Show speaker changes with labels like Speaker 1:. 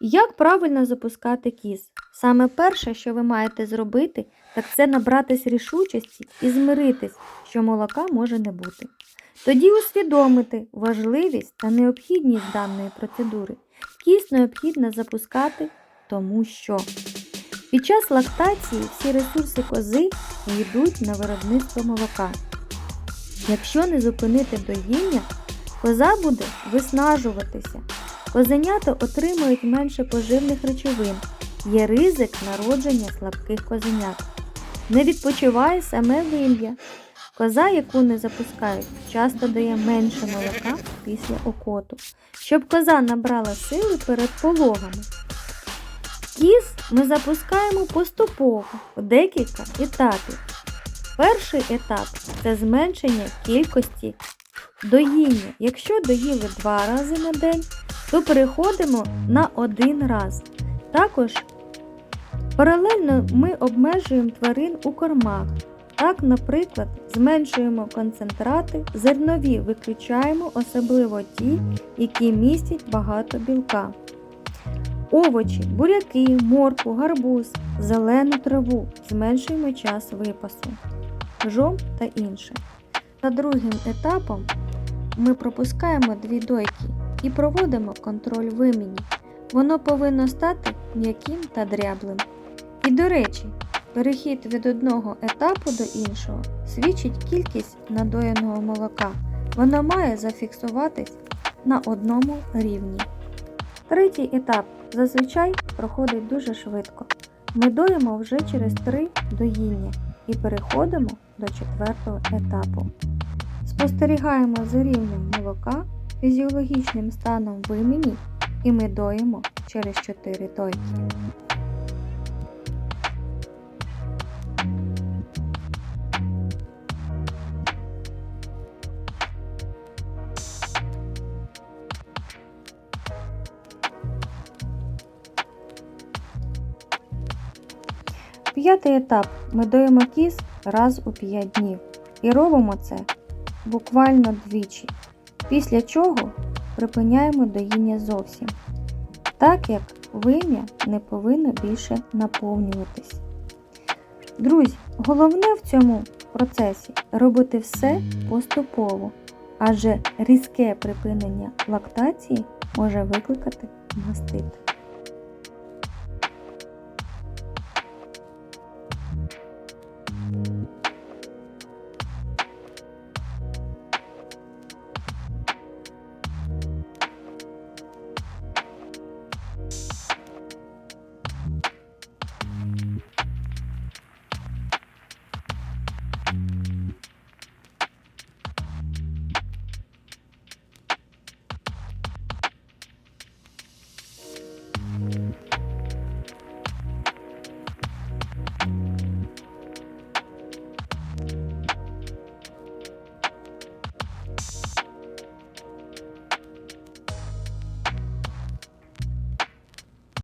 Speaker 1: Як правильно запускати кіз? Саме перше, що ви маєте зробити, так це набратись рішучості і змиритись, що молока може не бути. Тоді усвідомити важливість та необхідність даної процедури. Кіс необхідно запускати, тому що під час лактації всі ресурси кози йдуть на виробництво молока. Якщо не зупинити доїння, коза буде виснажуватися. Козенята отримують менше поживних речовин. Є ризик народження слабких козенят. Не відпочиває саме вим'я. Коза, яку не запускають, часто дає менше молока після окоту, щоб коза набрала сили перед пологами. Кіз ми запускаємо поступово у декілька етапів. Перший етап це зменшення кількості доїння. Якщо доїли два рази на день, то переходимо на один раз. Також паралельно ми обмежуємо тварин у кормах. Так, наприклад, зменшуємо концентрати, зернові виключаємо, особливо ті, які містять багато білка. Овочі, буряки, моркву, гарбуз, зелену траву зменшуємо час випасу, жом та інше. За другим етапом ми пропускаємо дві дойки і проводимо контроль вимені. Воно повинно стати м'яким та дряблим. І до речі, перехід від одного етапу до іншого свідчить кількість надоєного молока. Воно має зафіксуватись на одному рівні. Третій етап зазвичай проходить дуже швидко. Ми доїмо вже через три доїння і переходимо до четвертого етапу. Спостерігаємо за рівнем молока, фізіологічним станом вимені і ми доїмо через 4 дойки. П'ятий етап. Ми доїмо кіз раз у 5 днів і робимо це буквально двічі, після чого припиняємо доїння зовсім, так як вим'я не повинно більше наповнюватись. Друзі, головне в цьому процесі робити все поступово, адже різке припинення лактації може викликати мастит.